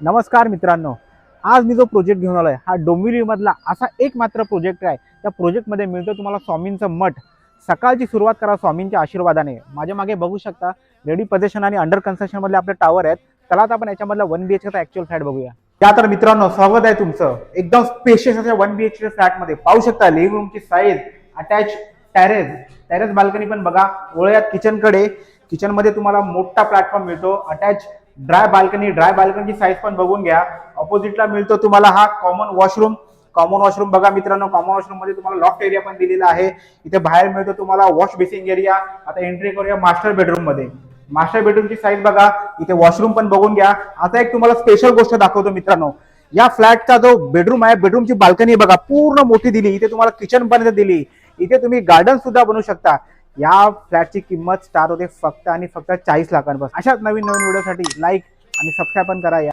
नमस्कार मित्रांनो आज मी जो प्रोजेक्ट घेऊन आलो आहे हा डोंबिवलीमधला असा एक मात्र प्रोजेक्ट आहे. त्या प्रोजेक्टमध्ये मिळतो तुम्हाला स्वामींचं मठ. सकाळची सुरुवात करा स्वामींच्या आशीर्वादाने. माझ्या मागे बघू शकता रेडी पोझिशन आणि अंडर कन्स्ट्रक्शनमधले आपले टॉवर आहेत. चला आता आपण याच्यामधला one B H actual flat बघूया. त्या तर मित्रांनो स्वागत आहे तुमचं. एकदम स्पेशियस अशा वन बी एच के फ्लॅटमध्ये पाहू शकता लिव्हिंग रूमची size attach terrace terrace balcony पण बघा वळूयात किचनकडे किचनमध्ये तुम्हाला मोठा प्लॅटफॉर्म मिळतो. अटॅच ड्राय बाल्कनी ड्राय बाल्कनीची साईज पण बघून घ्या. ऑपोजिटला मिळतो तुम्हाला हा कॉमन वॉशरूम कॉमन वॉशरूम बघा मित्रांनो कॉमन वॉशरूममध्ये तुम्हाला लॉफ्ट एरिया पण दिलेला आहे. इथे बाहेर मिळतो तुम्हाला वॉश बेसिंग एरिया आता एंट्री करूया मास्टर बेडरूममध्ये. मास्टर बेडरूमची साईज बघा. इथे वॉशरूम पण बघून घ्या. आता एक तुम्हाला स्पेशल गोष्ट दाखवतो मित्रांनो. या फ्लॅटचा जो बेडरूम आहे बेडरूमची बाल्कनी बघा पूर्ण मोठी दिली. इथे तुम्हाला किचन पण दिली. इथे तुम्ही गार्डन सुद्धा बनवू शकता. या फ्लॅटची किंमत स्टार्ट होते फक्त आणि फक्त चाळीस लाखांपासून. अशाच नवीन नवीन व्हिडिओसाठी लाईक आणि सबस्क्राईब पण करा या.